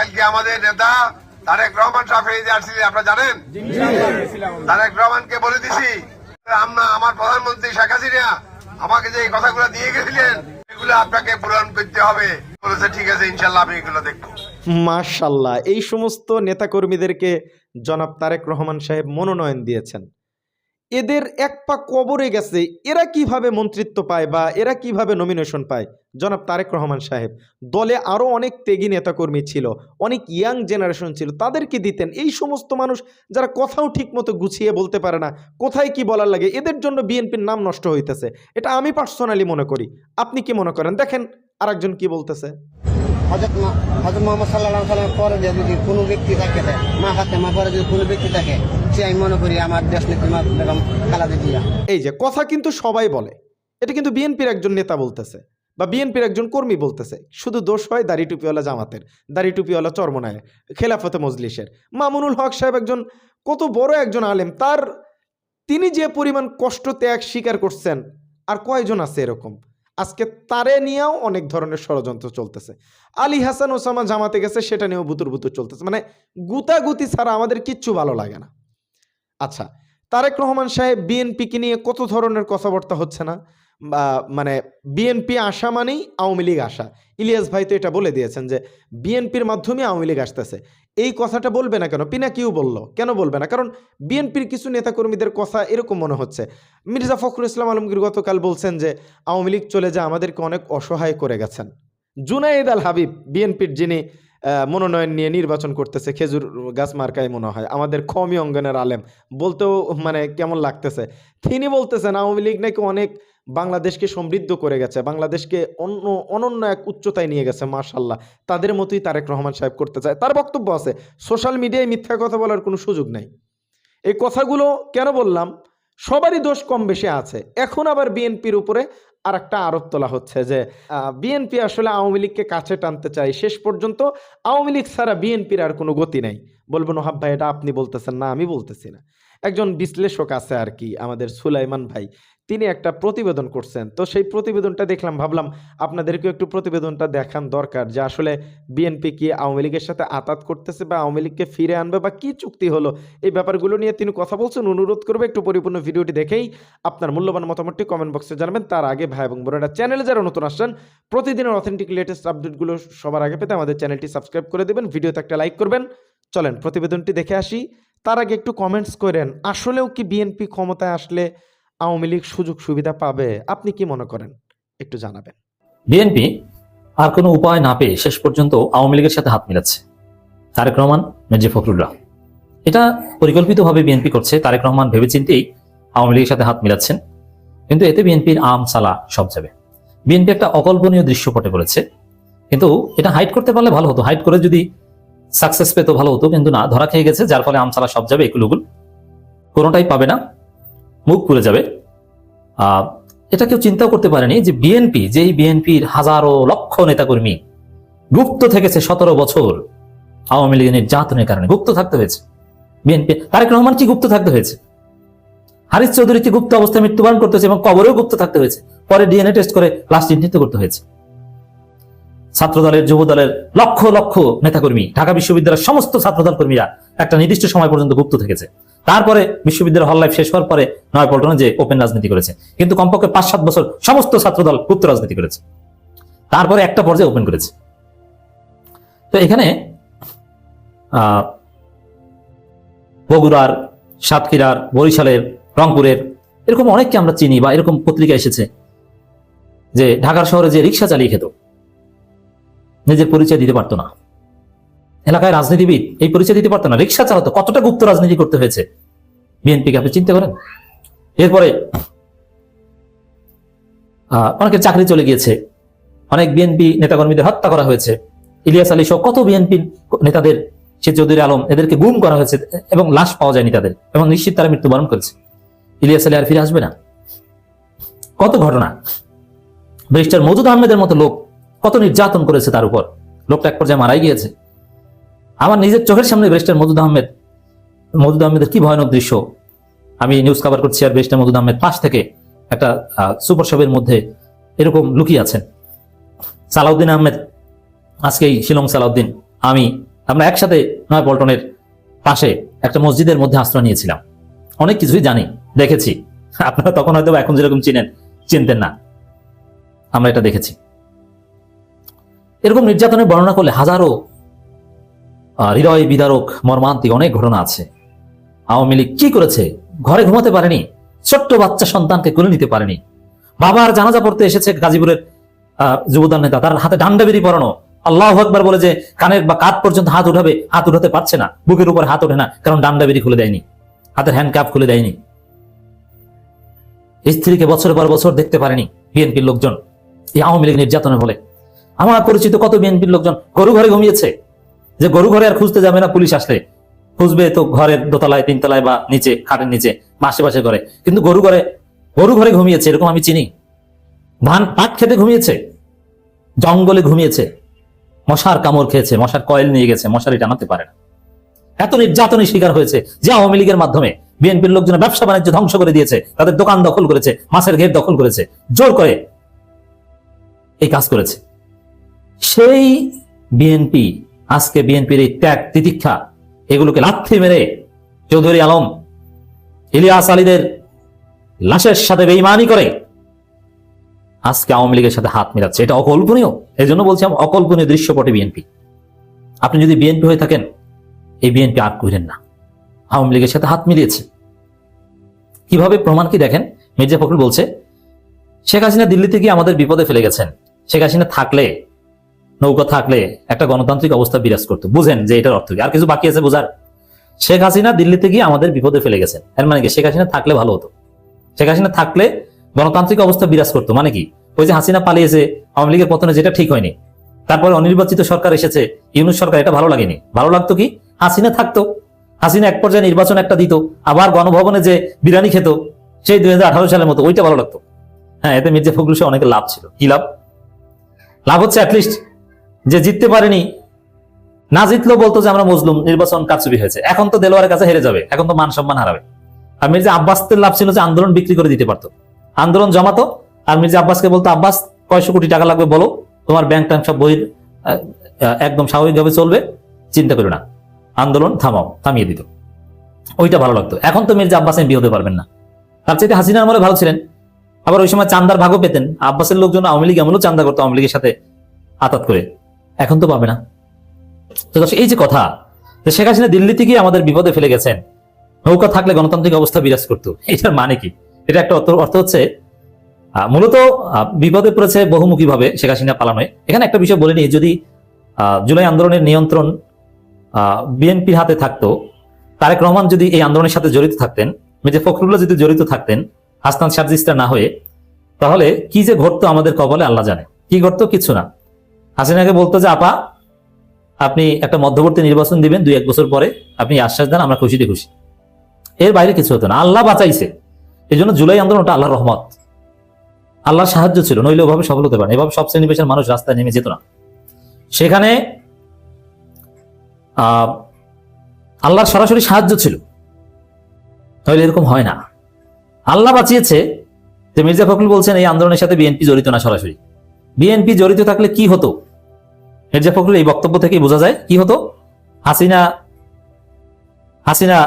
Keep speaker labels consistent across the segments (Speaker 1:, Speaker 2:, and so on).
Speaker 1: কালকে আমাদের নেতা তারেক রহমান সাহেব ফেরিতে আসছিলেন, আপনারা জানেন? তারেক রহমানকে বলে দিছি, আমরা প্রধানমন্ত্রী শেখ হাসিনা আমাকে যে কথাগুলো দিয়ে গেছিলেন, এগুলো আপনাকে পূরণ করতে হবে। বলেছে, ঠিক আছে ইনশাল্লাহ আমি এগুলো দেখব।
Speaker 2: মাশাল্লাহ এই সমস্ত নেতাকর্মীদেরকে জনাব তারেক রহমান সাহেব মনোনয়ন দিয়েছেন। এদের এক পা কবরে গেছে, এরা কীভাবে মন্ত্রিত্ব পায় বা এরা কীভাবে নমিনেশন পায়? জনাব তারেক রহমান সাহেব, দলে আরও অনেক তেগী নেতাকর্মী ছিল, অনেক ইয়াং জেনারেশন ছিল তাদেরকে দিতেন? এই সমস্ত মানুষ যারা কথাও ঠিকমতো গুছিয়ে বলতে পারে না, কোথায় কি বলার লাগে? এদের জন্য বিএনপির নাম নষ্ট হইতেছে। এটা আমি পার্সোনালি মনে করি। আপনি কি মনে করেন? দেখেন আরেকজন কি বলতেছে।
Speaker 3: হজরত মোহাম্মদ সাল্লাহ সাল্লাম পরে যদি কোনো ব্যক্তি থাকে, মা হাতে মা পরে যদি কোনো ব্যক্তি থাকে সে আমি মনে করি আমার দেশ
Speaker 2: এই যে, কথা কিন্তু সবাই বলে। এটা কিন্তু বিএনপির একজন নেতা বলতেছে বা বিএনপির একজন কর্মী বলতেছে। শুধু দোষ হয় দাড়ি টুপিওয়ালা জামাতের, দাড়ি টুপিওয়ালা চরমনায় খেলাফতে মজলিসের। মামুনুল হক সাহেব একজন, কত বড় একজন আলেম। তার, তিনি যে পরিমাণ কষ্ট, ত্যাগ স্বীকার করছেন, আর কয়জন আছে এরকম? আজকে তারে নিয়েও অনেক ধরনের ষড়যন্ত্র চলতেছে। আলী হাসান ওসামা জামাতে গেছে, সেটা নিয়েও বুতুর বুতুর চলতেছে। মানে গুতাগুতি ছাড়া আমাদের কিচ্ছু ভালো লাগে না। আচ্ছা তারেক রহমান সাহেব বিএনপিকে নিয়ে কত ধরনের কথাবার্তা হচ্ছে না? মানে বিএনপি আসা মানেই আওয়ামী লীগ আসা ইলিয়াস ভাই তো এটা বলে দিয়েছেন যে বিএনপির মাধ্যমে আওয়ামী লীগ আসতেছে। এই কথাটা বলবে না কেন? পিনা পিনাকিও বলল। কেন বলবে না? কারণ বিএনপির কিছু নেতাকর্মীদের কথা এরকম মনে হচ্ছে। মির্জা ফখরুল ইসলাম আলমগীর গতকাল বলছেন যে আওয়ামী লীগ চলে যা আমাদেরকে অনেক অসহায় করে গেছেন। জুনাইদ আল হাবিব বিএনপির যিনি মনোনয়ন নিয়ে নির্বাচন করতেছে খেজুর গাছ মার্কায় মনে হয়। আমাদের কমি অঙ্গনের আলেম। বলতেও মানে কেমন লাগতেছে? তিনি বলতেছেন, আওয়ামী লীগ নাকি অনেক বাংলাদেশকে সমৃদ্ধ করে গেছে, বাংলাদেশকে অন্য, অনন্য এক উচ্চতায় নিয়ে গেছে মাশাল্লাহ তাদের মতোই তারেক রহমান সাহেব করতে চায়। তার বক্তব্য আছে, সোশ্যাল মিডিয়ায় মিথ্যা কথা বলার কোনো সুযোগ নাই। এই কথাগুলো কেন বললাম? সবারই দোষ কম বেশি আছে। এখন আবার বিএনপির উপরে আর একটা আরোপ তোলা হচ্ছে যে বিএনপি আসলে আওয়ামী লীগকে কাছে টানতে চায়। শেষ পর্যন্ত আওয়ামী লীগ ছাড়া বিএনপির আর কোনো গতি নাই। বলব নোহাব ভাই, এটা আপনি বলতেছেন না, আমি বলতেছি না। একজন বিশ্লেষক আছে আর কি আমাদের সুলাইমান ভাই। তিনি একটা প্রতিবেদন করছেন। তো সেই প্রতিবেদনটা দেখলাম, ভাবলাম আপনাদেরকেও একটু প্রতিবেদনটা দেখান দরকার যে আসলে বিএনপি কি আওয়ামী লীগের সাথে আতাত করতেছে বা আওয়ামী লীগকে ফিরে আনবে বা কি চুক্তি হলো? এই ব্যাপারগুলো নিয়ে তিনি কথা বলছেন, অনুরোধ করবে একটু পরিপূর্ণ ভিডিওটি দেখেই আপনার মূল্যবান মতামতটি কমেন্ট বক্সে জানাবেন। তার আগে ভাই এবং বোনেরা, চ্যানেলে যারা নতুন আসছেন, প্রতিদিনের অথেন্টিক লেটেস্ট আপডেটগুলো সবার আগে পেতে আমাদের চ্যানেলটি সাবস্ক্রাইব করে দেবেন। ভিডিওতে একটা লাইক করবেন। চলেন প্রতিবেদনটি দেখে আসি। তার আগে একটু কমেন্টস করেন, আসলেও কি বিএনপি ক্ষমতায় আসলে আওয়ামী লীগ সুযোগ সুবিধা পাবে? আপনি কি মনে করেন? একটু জানাবেন।
Speaker 4: বিএনপি আর কোনো উপায় না পেয়ে শেষ পর্যন্ত আওয়ামী লীগের সাথে হাত মিলাচ্ছে। তারেক রহমান, মির্জা ফখরুল্লাহ। এটা পরিকল্পিতভাবে বিএনপি করছে। তারেক রহমান ভেবেচিন্তেই আওয়ামী লীগের সাথে হাত মিলাচ্ছেন। কিন্তু এতে বিএনপির আম সালা সব যাবে। বিএনপি একটা অকল্পনীয় দৃশ্যপটে পড়েছে কিন্তু এটা হাইট করতে পারলে ভালো হতো। হাইট করে যদি সাকসেস পেতো ভালো হতো, কিন্তু না, ধরা খেয়ে গেছে, যার ফলে আমসালা সব যাবে একুলুগুল কোনোটাই পাবে না, মুখ পুড়ে যাবে। এটা কেউ চিন্তাও করতে পারেনি যে বিএনপি যেই বিএনপির হাজারো লক্ষ নেতাকর্মী গুপ্ত থেকেছে সতেরো বছর, আওয়ামী লীগের নির্যাতনের কারণে, গুপ্ত থাকতে হয়েছে। বিএনপি তারেক রহমান কি গুপ্ত থাকতে হয়েছে? হারিস চৌধুরী কি গুপ্ত অবস্থায় মৃত্যুবরণ করতে হয়েছে এবং কবরেও গুপ্ত থাকতে হয়েছে? পরে ডিএনএ টেস্ট করে লাশ চিহ্নিত করতে হয়েছে। ছাত্র দলের যুব দলের লক্ষ লক্ষ নেতাকর্মী, ঢাকা বিশ্ববিদ্যালয়ের সমস্ত ছাত্রদল কর্মীরা একটা নির্দিষ্ট সময় পর্যন্ত গুপ্ত থেকেছে। তারপরে বিশ্ববিদ্যালয় হল লাইফ শেষ হওয়ার পরে নয় পল্টনে যে ওপেন রাজনীতি করেছে, কিন্তু কমপক্ষে পাঁচ সাত বছর সমস্ত ছাত্রদল গুপ্ত রাজনীতি করেছে। তারপরে একটা পর্যায়ে ওপেন করেছে। তো এখানে বগুড়ার, সাতক্ষীরার, বরিশালের, রংপুরের এরকম অনেককে আমরা চিনি বা এরকম পত্রিকা এসেছে যে ঢাকার শহরে যে রিক্সা চালিয়ে খেত। নিজের পরিচয় দিতে পারতো না। এলাকায় রাজনীতিবিদ এই পরিচয় দিতে পারতো না। রিক্সা চালাতো। কতটা গুপ্ত রাজনীতি করতে হয়েছে? বিএনপিকে আপনি চিন্তা করেন এরপরে অনেকের চাকরি চলে গিয়েছে। অনেক বিএনপি নেতাকর্মীদের হত্যা করা হয়েছে। ইলিয়াস আলী সহ কত বিএনপি নেতাদের, সে চৌধুরী আলম, এদেরকে গুম করা হয়েছে এবং লাশ পাওয়া যায়নি তাদের এবং নিশ্চিত তারা মৃত্যুবরণ করেছে। ইলিয়াস আলী আর ফিরে আসবে না। কত ঘটনা? ব্যারিস্টার মজুদ আহমেদের মতো লোক কত নির্যাতন করেছে তার উপর। লোকটা এক পর্যায়ে মারাই গিয়েছে। আমার নিজের চোখের সামনে ব্যারিস্টার মজুদ আহমেদ, মজুদ আহমেদের কি ভয়ানক দৃশ্য। আমি নিউজ কভার করছি আর ব্যারিস্টার মজুদ আহমেদ পাশ থেকে একটা সুপার শপের মধ্যে এরকম লুকিয়ে আছেন। সালাউদ্দিন আহমেদ, আজকেই শিলং সালাউদ্দিন। আমি, আমরা একসাথে নয় পল্টনের পাশে একটা মসজিদের মধ্যে আশ্রয় নিয়েছিলাম। অনেক কিছুই জানি, দেখেছি। আপনারা তখন হয়তো এখন যেরকম চিনেন, চিনতেন না। আমরা এটা দেখেছি। এরকম নির্যাতনের বর্ণনা করলে হাজারো হৃদয় বিদারক, মর্মান্তিক অনেক ঘটনা আছে। আওয়ামী লীগ কি করেছে? ঘরে ঘুমাতে পারেনি, ছোট্ট বাচ্চা সন্তানকে কোলে নিতে পারেনি। বাবার জানাজা পড়তে এসেছে গাজীপুরের যুবদল নেতা। তার হাতে ডান্ডা বেরি পরানো। আল্লাহ একবার বলে যে কানের বা কাত পর্যন্ত হাত উঠাবে, হাত উঠাতে পারছে না। বুকের উপর হাত ওঠে না, কারণ ডান্ডা বেরি খুলে দেয়নি। হাতের হ্যান্ড ক্যাপ খুলে দেয়নি। স্ত্রীকে বছর পর বছর দেখতে পারেনি বিএনপির লোকজন। এই আওয়ামী লীগ নির্যাতনের বলে আমার পরিচিত কত বিএনপির লোকজন? গরু ঘরে ঘুমিয়েছে। যে গরু ঘরে আর খুঁজতে যাবে না পুলিশ আসলে। খুঁজবে তো ঘরের দোতলায়, তিনতলায় বা নিচে, খাটের নিচে, বা আশেপাশে ঘরে। কিন্তু গরু ঘরে গরু ঘরে ঘুমিয়েছে, এরকম আমি চিনি। ধান পাট খেতে ঘুমিয়েছে। জঙ্গলে ঘুমিয়েছে। মশার কামড় খেয়েছে, মশার কয়েল নিয়ে গেছে, মশারি টানাতে পারে না। এত নির্যাতনের শিকার হয়েছে যে আওয়ামী লীগের মাধ্যমে বিএনপির লোকজন ব্যবসা বাণিজ্য ধ্বংস করে দিয়েছে, তাদের দোকান দখল করেছে, মাছের ঘের দখল করেছে, জোর করে এই কাজ করেছে। সেই বিএনপি আজকে বিএনপির এই ত্যাগ, তিতিক্ষা, এগুলোকে লাথি মেরে চৌধুরী আলম, ইলিয়াস আলীদের লাশের সাথে বেইমানি করে আজকে আওয়ামী লীগের সাথে হাত মিলাচ্ছে। এটা অকল্পনীয়। এই জন্য বলছি আমি অকল্পনীয় দৃশ্যপটে বিএনপি আপনি যদি বিএনপি হয়ে থাকেন, এই বিএনপি আর করেন না। আওয়ামী লীগের সাথে হাত মিলিয়েছে। কীভাবে প্রমাণ কি দেখেন? মির্জা ফখরুল বলছে, শেখ হাসিনা দিল্লিতে গিয়ে আমাদের বিপদে ফেলে গেছেন। শেখ হাসিনা থাকলে নৌকা থাকলে একটা গণতান্ত্রিক অবস্থা বিরাজ করতো। বুঝেন যে এটার অর্থ কি? আর কিছু বাকি আছে বোঝার? শেখ হাসিনা দিল্লিতে গিয়ে আমাদের বিপদে ফেলে গেছেন। এর মানে কি? শেখ হাসিনা থাকলে ভালো হতো। শেখ হাসিনা থাকলে গণতান্ত্রিক অবস্থা বিরাজ করতো। মানে কি? ওই যে হাসিনা পালিয়েছে আওয়ামী লীগের পতনে যেটা ঠিক হয়নি। তারপরে অনির্বাচিত সরকার এসেছে, ইউনুস সরকার, এটা ভালো লাগেনি। ভালো লাগতো কি? হাসিনা থাকতো। হাসিনা এক পর্যায়ে নির্বাচন একটা দিত, আবার গণভবনে যে বিরিয়ানি খেত, সেই দুই হাজার আঠারো সালের মতো, ওইটা ভালো লাগতো। হ্যাঁ এতে মির্জা ফখরুল অনেক লাভ ছিল। কি লাভ? লাভ হচ্ছে অ্যাটলিস্ট যে জিততে পারেনি, না জিতলেও বলতো যে আমরা মজলুম, নির্বাচন কারচুপি হয়েছে। এখন তো দেলোয়ারের কাছে হেরে যাবে, এখন তো মান সম্মান হারাবে। আর মির্জা আব্বাসের লাভ ছিল যে আন্দোলন বিক্রি করে দিতে পারতো। আন্দোলন জমাতো, আর মির্জা আব্বাসকে বলতো, আব্বাস, কয়শো কোটি টাকা লাগবে বলো, তোমার ব্যাংক ট্যাঙ্ক সব বই একদম স্বাভাবিকভাবে চলবে, চিন্তা করো না। আন্দোলন থামাও, থামিয়ে দিত। ওইটা ভালো লাগতো। এখন তো মির্জা আব্বাস এমপি হতে পারবেন না। তার চাইতে হাসিনার আমলে ভালো ছিলেন। আবার ওই সময় চান্দার ভাগও পেতেন। আব্বাসের লোকজন আওয়ামী লীগ এমনও চান্দা করতো আওয়ামী লীগের সাথে আতাত করে। এখন তো পাবে না। তো দর্শক, এই যে কথা যে শেখ হাসিনা দিল্লি গিয়ে আমাদের বিপদে ফেলে গেছেন নৌকা থাকলে গণতান্ত্রিক অবস্থা বিরাজ করতো এটার মানে কি? এটা একটা অর্থ হচ্ছে মূলত বিপদে পড়েছে বহুমুখী ভাবে শেখ হাসিনা পালানোয়। এখানে একটা বিষয় বলে নিই যদি জুলাই আন্দোলনের নিয়ন্ত্রণ বিএনপির হাতে থাকতো তারেক রহমান যদি এই আন্দোলনের সাথে জড়িত থাকতেন মির্জা ফখরুল্লাহ যদি জড়িত থাকতেন হাসনান সার্জিস্টার না হয়ে তাহলে কি যে ঘটতো আমাদের কবলে আল্লাহ জানে। কি ঘটতো? কিছু না। হাসিনাকে বলতো যে, আপা, আপনি একটা মধ্যবর্তী নির্বাচন দিবেন দুই এক বছর পরে আপনি আশ্বাস দেন, আমরা খুশিতে খুশি। এর বাইরে কিছু হতো না। আল্লাহ বাঁচাইছে। এই জন্য জুলাই আন্দোলনটা আল্লাহর রহমত। আল্লাহর সাহায্য ছিল, নইলে ওভাবে সফল হতে পারে এভাবে সব শ্রেণি পেশার মানুষ রাস্তায় নেমে যেত না। সেখানে আল্লাহর সরাসরি সাহায্য ছিল। তাহলে এরকম হয় না। আল্লাহ বাঁচিয়েছে যে, মির্জা ফখরুল বলছেন, এই আন্দোলনের সাথে বিএনপি জড়িত না সরাসরি। বিএনপি জড়িত থাকলে কি হতো? মির্জা ফখরুল এই বক্তব্য থেকে বোঝা যায়, কি হতো? হাসিনা হাসিনা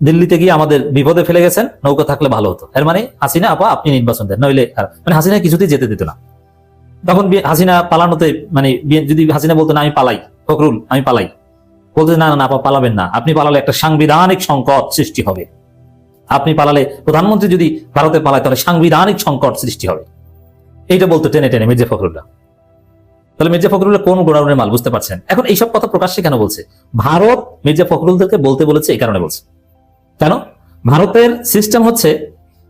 Speaker 4: দিল্লিতে গিয়ে আমাদের বিপদে ফেলে গেছেন, নৌকা থাকলে ভালো হতো। এর মানে হাসিনা, আপা, আপনি নির্বাচন দেন, নইলে মানে হাসিনা কিছুতেই যেতে দিত না। তখন হাসিনা পালানোতে মানে যদি হাসিনা বলতো, না, আমি পালাই, ফখরুল, আমি পালাই। বলতে, না না না, আপা, পালাবেন না। আপনি পালালে একটা সাংবিধানিক সংকট সৃষ্টি হবে। আপনি পালালে প্রধানমন্ত্রী যদি ভারতে পালায়, তাহলে সাংবিধানিক সংকট সৃষ্টি হবে। এইটা বলতো টেনে টেনে মির্জা ফখরুল্লাহ তাহলে মির্জা ফখরুল্লাহ কোন গোডাউনের মাল বুঝতে পারছেন? এখন এইসব কথা প্রকাশ্যে কেন বলছে? ভারত মির্জা ফখরুলদেরকে বলতে বলেছে, এই কারণে বলছে। কেন? ভারতের সিস্টেম হচ্ছে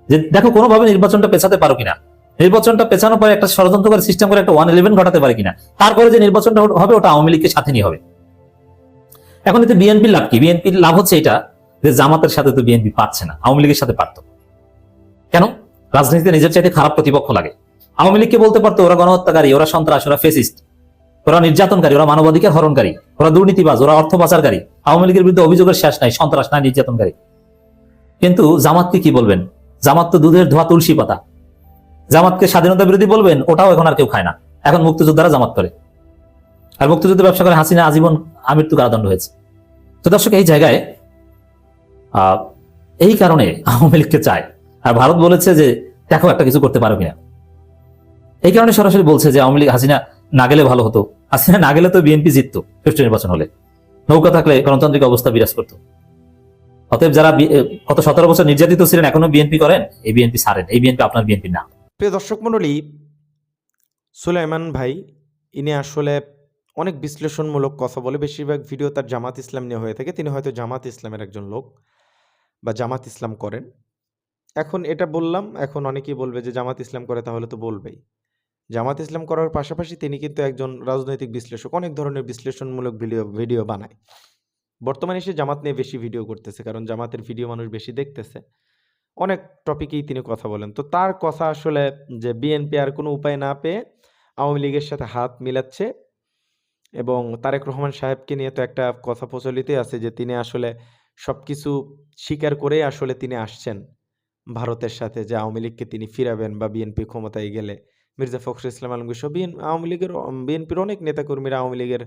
Speaker 4: যে, দেখো, কোনোভাবে নির্বাচনটা পেছাতে পারো কিনা? নির্বাচনটা পেছানোর পরে একটা ষড়যন্ত্র করে সিস্টেম করে একটা ওয়ান ইলেভেন ঘটাতে পারে কিনা? তারপরে যে নির্বাচনটা হবে, ওটা আওয়ামী লীগকে সাথে নিয়ে হবে। এখন এতে বিএনপির লাভ কি? বিএনপির লাভ হচ্ছে এটা যে, জামাতের সাথে তো বিএনপি পারছে না, আওয়ামী লীগের সাথে পারত। কেন? রাজনীতিতে নিজের চাইতে খারাপ প্রতিপক্ষ লাগে। আওয়ামী লীগকে বলতে পারতো, ওরা গণহত্যাকারী, ওরা সন্ত্রাস, ওরা ফেসিস্ট। ওরা নির্যাতনকারী, ওরা মানবাধিকার হরণকারী, ওরা দুর্নীতিবাজ, ওরা অর্থ পাচারকারী। আওয়ামী লীগের বিরুদ্ধে অভিযোগের শেষ নাই, সন্ত্রাস নাই, নির্যাতনকারী। কিন্তু জামাতকে কি বলবেন? জামাত তো দুধের ধোয়া তুলসী পাতা। জামাতকে স্বাধীনতা বিরোধী বলবেন, ওটাও এখন আর কেউ খায় না। এখন মুক্তিযোদ্ধারা জামাত করে। আর মুক্তিযুদ্ধ ব্যবসা করে হাসিনা, আজীবন আমৃত্যু কারাদণ্ড হয়েছে। তো দর্শক, এই জায়গায় এই কারণে আওয়ামী লীগকে চায়। আর ভারত বলেছে যে, দেখো একটা কিছু করতে পারো কিনা। এই কারণে সরাসরি বলছে যে আওয়ামী লীগ হাসিনা না গেলে ভালো হতো। হাসিনা না গেলে তো বিএনপি জিততো সুষ্ঠু নির্বাচন হলে। নৌকা থাকলে গণতান্ত্রিক অবস্থা বিরাজ করতো। অতএব যারা গত সতেরো বছর নির্যাতিত ছিলেন, এখনও বিএনপি করেন, এই বিএনপি ছাড়েন। এই বিএনপি আপনার বিএনপি না।
Speaker 2: প্রিয় দর্শক মণ্ডলী, সুলাইমান ভাই, ইনি আসলে অনেক বিশ্লেষণমূলক কথা বলে, বেশিরভাগ ভিডিও তার জামাত ইসলাম নিয়ে হয়ে থাকে। তিনি হয়তো জামাত ইসলামের একজন লোক বা জামাত ইসলাম করেন। এখন এটা বললাম, এখন অনেকেই বলবে যে জামাত ইসলাম করে তাহলে তো বলবেই। জামাত ইসলাম করার পাশাপাশি তিনি কিন্তু একজন রাজনৈতিক বিশ্লেষক, অনেক ধরনের বিশ্লেষণমূলক ভিডিও ভিডিও বানায়। বর্তমানে সে জামাত নিয়ে বেশি ভিডিও করতেছে, কারণ জামাতের ভিডিও মানুষ বেশি দেখতেছে। অনেক টপিকেই তিনি কথা বলেন। তো তার কথা আসলে যে বিএনপি আর কোনো উপায় না পেয়ে আওয়ামী লীগের সাথে হাত মিলাচ্ছে এবং তারেক রহমান সাহেবকে নিয়ে তো একটা কথা প্রচলিতই আছে যে তিনি আসলে সব কিছু স্বীকার করেই আসলে তিনি আসছেন ভারতের সাথে যে আওয়ামী লীগকে তিনি ফিরাবেন বা বিএনপি ক্ষমতায় গেলে। মির্জা ফখরুল ইসলাম আলমগীর সহ বিএন, আওয়ামী লীগের বিএনপির অনেক নেতাকর্মীরা আওয়ামী লীগের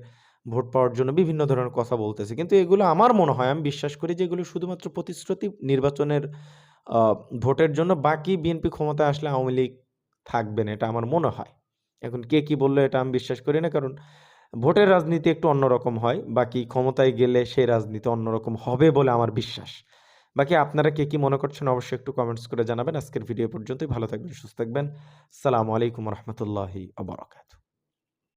Speaker 2: ভোট পাওয়ার জন্য বিভিন্ন ধরনের কথা বলতেছে। কিন্তু এগুলো আমার মনে হয়, আমি বিশ্বাস করি যে এগুলো শুধুমাত্র প্রতিশ্রুতি নির্বাচনের ভোটের জন্য, বাকি বিএনপি ক্ষমতায় আসলে আওয়ামী লীগ থাকবে না, এটা আমার মনে হয়। এখন কে কি বলল এটা আমি বিশ্বাস করি না, কারণ ভোটের রাজনীতি একটু অন্যরকম হয়, বাকি ক্ষমতায় গেলে সেই রাজনীতি অন্যরকম হবে বলে আমার বিশ্বাস। বাকি আপনারা কে কী মনে করছেন অবশ্যই একটু কমেন্টস করে জানাবেন। আজকের ভিডিও পর্যন্তই। ভালো থাকবেন, সুস্থ থাকবেন। সালামু আলাইকুম রহমতুল্লাহি আবরকাত